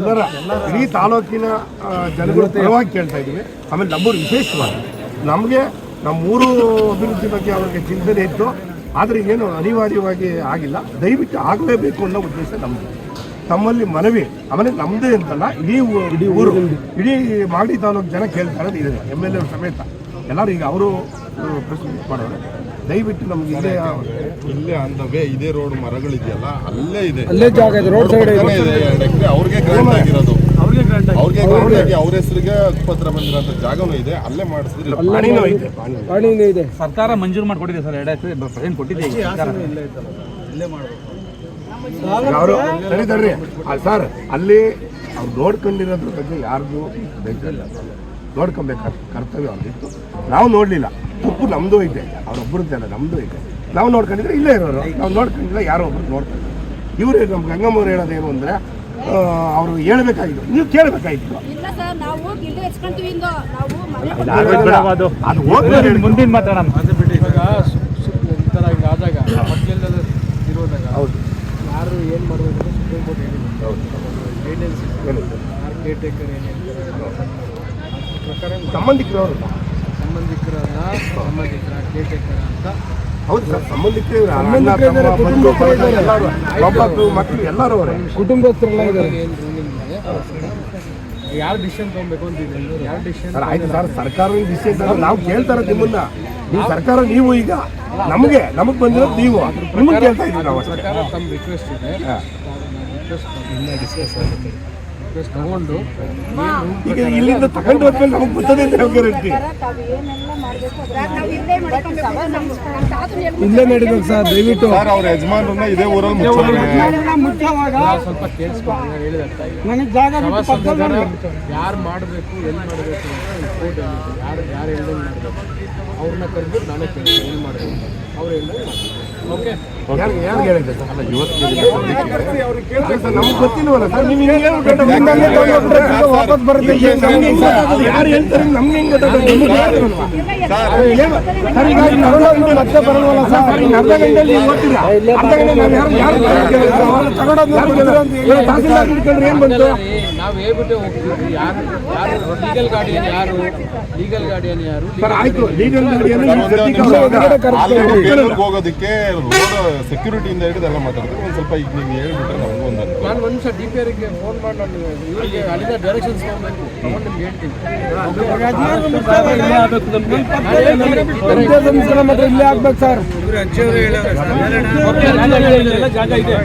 ಎಲ್ಲರ ಇಡೀ ತಾಲೂಕಿನ ಜನಗಳ ಪರವಾಗಿ ಕೇಳ್ತಾ ಇದ್ದೀವಿ. ಆಮೇಲೆ ನಮ್ಮೂರು ವಿಶೇಷವಾಗಿ, ನಮಗೆ ನಮ್ಮೂರು ಅಭಿವೃದ್ಧಿ ಬಗ್ಗೆ ಅವರಿಗೆ ಚಿಂತನೆ ಇತ್ತು. ಆದರೆ ಏನು ಅನಿವಾರ್ಯವಾಗಿ ಆಗಿಲ್ಲ. ದಯವಿಟ್ಟು ಆಗಲೇಬೇಕು ಅನ್ನೋ ಉದ್ದೇಶ ನಮ್ಮದು ತಮ್ಮಲ್ಲಿ ಮನವಿ, ಆಮೇಲೆ ನಮ್ಮದೇ ಅಂತಲ್ಲ, ಇಡೀ ಇಡೀ ಊರು, ಇಡೀ ಮಾಗಡಿ ತಾಲೂಕು ಜನ ಕೇಳ್ತಾರೆ ಇದೆ ಎಂ ಎಲ್ ಎ ಸಮೇತ. ಎಲ್ಲರೂ ಈಗ ಅವರು ಪ್ರಶ್ನೆ ಮಾಡೋರು. ದಯವಿಟ್ಟು ನಮ್ಗೆ ಇಲ್ಲೇ ಇಲ್ಲೇ ಆನ್ ದ ವೇ ಇದೇ ರೋಡ್ ಮರಗಳಿದೆಯಲ್ಲ ಅಲ್ಲೇ ಇದೆ. ಅಲ್ಲೇ ಜಾಗ ಇದೆ ರೋಡ್ ಸೈಡ್ ಇದೆ. ಅವ್ರಿಗೆ ಗ್ರಾಂಟ್ ಆಗಿರೋದು. ಅವ್ರಿಗೆ ಗ್ರಾಂಟ್ ಆಗಿ ಅವ್ರ ಹೆಸರಿಗೆ ಪತ್ರ ಬಂದಿರೋಂಥ ಜಾಗನೂ ಇದೆ ಅಲ್ಲೇ ಮಾಡಿಸಿದ್ರೆ ಪಾಣಿನೂ ಇದೆ ಪಾಣಿ ಪಾಣಿನೂ ಇದೆ. ಸರ್ಕಾರ ಮಂಜೂರು ಮಾಡಿಕೊಟ್ಟಿದೆ ಸರ್ ಎರಡು ಎಕರೆ ಪ್ರೆಸೆಂಟ್ ಕೊಟ್ಟಿದೆ ಇಲ್ಲೇ ಇಲ್ಲೇ ಮಾಡಬೇಕು. ಅವರು ಸರಿ ತಡ್ರಿ. ಸರ್ ಅಲ್ಲಿ ಅವ್ರು ನೋಡ್ಕೊಂಡಿರೋದ್ರ ಬಗ್ಗೆ ಯಾರಿಗೂ ಬೇಕಿಲ್ಲ ನೋಡ್ಕೊಬೇಕಾದ ಕರ್ತವ್ಯ ಅವ್ರಿಗಿತ್ತು ನಾವು ನೋಡಲಿಲ್ಲ. ತಪ್ಪು ನಮ್ಮದು ಇದೆ ಅವ್ರೊಬ್ಬರದ್ದೇ ಅಲ್ಲ ನಮ್ಮದು ಇದೆ. ನಾವು ನೋಡ್ಕೊಂಡಿದ್ರೆ ಇಲ್ಲೇ ಇರೋರು. ನಾವು ನೋಡ್ಕೊಂಡಿಲ್ಲ ಯಾರೋ ಒಬ್ರು ನೋಡ್ತಾರೆ. ಇವರು ನಮ್ಮ ಗಂಗಮ್ಮವ್ರು ಹೇಳೋದೇನು ಅಂದರೆ ಅವರು ಹೇಳ್ಬೇಕಾಗಿತ್ತು ನೀವು ಕೇಳಬೇಕಾಗಿತ್ತು. ಮುಂದಿನ ಮಾತಾಡೋಣ. ಇವಾಗ ಈ ಥರ ಹಿಂಗೆ ಆದಾಗ ಮಕ್ಕಳೆಲ್ಲ ಇರೋದಾಗ ಹೌದು. ಯಾರು ಏನು ಮಾಡಬೇಕು ಸುಪ್ರೀಂ ಕೋರ್ಟ್ ಹೇಳಿದ್ರು. ಹೌದು. ಗೈಡೆನ್ಸ್ ಯಾರು ಕೇರ್ ಟೇಕರ್ ಏನು ಹೇಳ್ತಾರೆ ಅದ್ರ ಪ್ರಕಾರ ಸಂಬಂಧಿಕರವರು. ಸಂಬಂಧಿಕರ ಅಂತ ಹೌದು ಸರ್ ಸಂಬಂಧಿಕರು ಇವ್ರು. ಅಣ್ಣ, ತಮ್ಮ, ಬಂಧು, ಬಳಗ ಎಲ್ಲರೂ ಮೊಮ್ಮಕ್ಕಳು ಮಕ್ಕಳು ಎಲ್ಲರೂ ಅವರೇ. ಕುಟುಂಬಸ್ಥರೆಲ್ಲ ಇದ್ದಾರೆ. ಏನು ರೂಲಿಂಗ್ ಇದೆ ಯಾರು ಡಿಸಿಷನ್ ತೊಗೊಬೇಕು ಅಂತಿದೆ ಯಾರು ಡಿಸಿಷನ್ ಸರ್ ಆಯ್ತು ಸರ್ ವಿಷಯ ನಾವು ನಿಮ್ಮನ್ನ. ನೀವು ಸರ್ಕಾರ ನೀವು ಈಗ ನಮಗೆ ನಮಗೆ ಬಂದಿರೋದು ನೀವು. ನಿಮ್ಗೆ ಕೇಳ್ತಾ ಇದ್ದೀವಿ ನಾವು ಅಷ್ಟೇ. ಪ್ರಕಾರ ತಮ್ಮ ರಿಕ್ವೆಸ್ಟ್ ಇದೆ. ರಿಕ್ವೆಸ್ಟ್ ರಿಕ್ವೆಸ್ಟ್ ತಗೊಂಡು ಈಗ ಇಲ್ಲಿಂದ ತಗೊಂಡು ಹೋದ್ಮೇಲೆ ನಮಗೆ ಬರ್ತದೆ ಅಂತ ನಾವು ಗ್ಯಾರಂಟಿ ಇಲ್ಲೇ ನಡಿಬೇಕು ಸರ್ ದಯವಿಟ್ಟು. ಸರ್ ಅವ್ರ ಯಜಮಾನ್ರನ್ನ ಇದೇ ಊರಲ್ಲಿ ಮುಚ್ಚೋರೆ ನಾವು ಸ್ವಲ್ಪ ಕೇಳಿಸ್ಕೊಂಡು ನಾನು ಹೇಳಿದ ಅರ್ಥ ಯಾರು ಮಾಡಬೇಕು ಎಲ್ಲಿ ಮಾಡಬೇಕು ಅಂತ ಯಾರು ಯಾರು ಹೇಳ್ದಂಗೆ ಮಾಡಬೇಕು. ಅವ್ರನ್ನ ಕರೆದು ನಾನೇ ಕೇಳಿ ಏನು ಮಾಡಬೇಕು ಅವ್ರು ಹೇಳ್ದಂಗೆ ವಾಪಸ್ ಬರುತ್ತೆ? ಯಾರು ಹೇಳ್ತಾರೆ? ನಮ್ಗೆ ಹೆಂಗ್ ಸರ್. ಈಗ ಮತ್ತೆ ಬರಲ್ವಲ್ಲ ಸರ್? ಅರ್ಧ ಗಂಟೆಯಲ್ಲಿ ನೀವು ಅರ್ಧ ಗಂಟೆ ನಾವು ಯಾರು ಅಂತ ತಹಸೀಲ್ದಾರ್ ಹಿಡ್ಕೊಂಡ್ರೆ ಏನ್ ಬಂತು? ನಾವು ಹೇಳ್ಬಿಟ್ಟೆ ಹೋಗ್ತೀವಿ. ಯಾರು ಯಾರು ಲೀಗಲ್ ಗಾರ್ಡಿಯನ್ ಯಾರು? ಲೀಗಲ್ ಗಾರ್ಡಿಯನ್ ಯಾರು? ಸರ್ ಆಯ್ತು. ಲೀಗಲ್ ಬೇಲೂರ್ಗೆ ಹೋಗೋದಕ್ಕೆ ರೋಡ್ ಸೆಕ್ಯೂರಿಟಿಯಿಂದ ಹಿಡಿದು ಎಲ್ಲ ಮಾತಾಡ್ತಾರೆ ಒಂದು ಸ್ವಲ್ಪ ಈಗ ನೀವು ಹೇಳ್ಬಿಟ್ರೆ ನಮಗೂ ಒಂದು ಅನುಕೂಲ. ನಾನು ಒಂದು ನಿಮಿಷ ಡಿ ಪಿ ಅವರಿಗೆ ಫೋನ್ ಮಾಡಿ ನಾನು ಇವರಿಗೆ ಅಲ್ಲಿಂದ ಡೈರೆಕ್ಷನ್ಸ್ ತೊಗೊಂಡ್ಬಂದು ತೊಗೊಂಡು ನಿಮ್ಗೆ ಹೇಳ್ತೀನಿ. ಇಲ್ಲೇ ಆಗ್ಬೇಕು ಸರ್. ಜಾಗ ಇದೆ.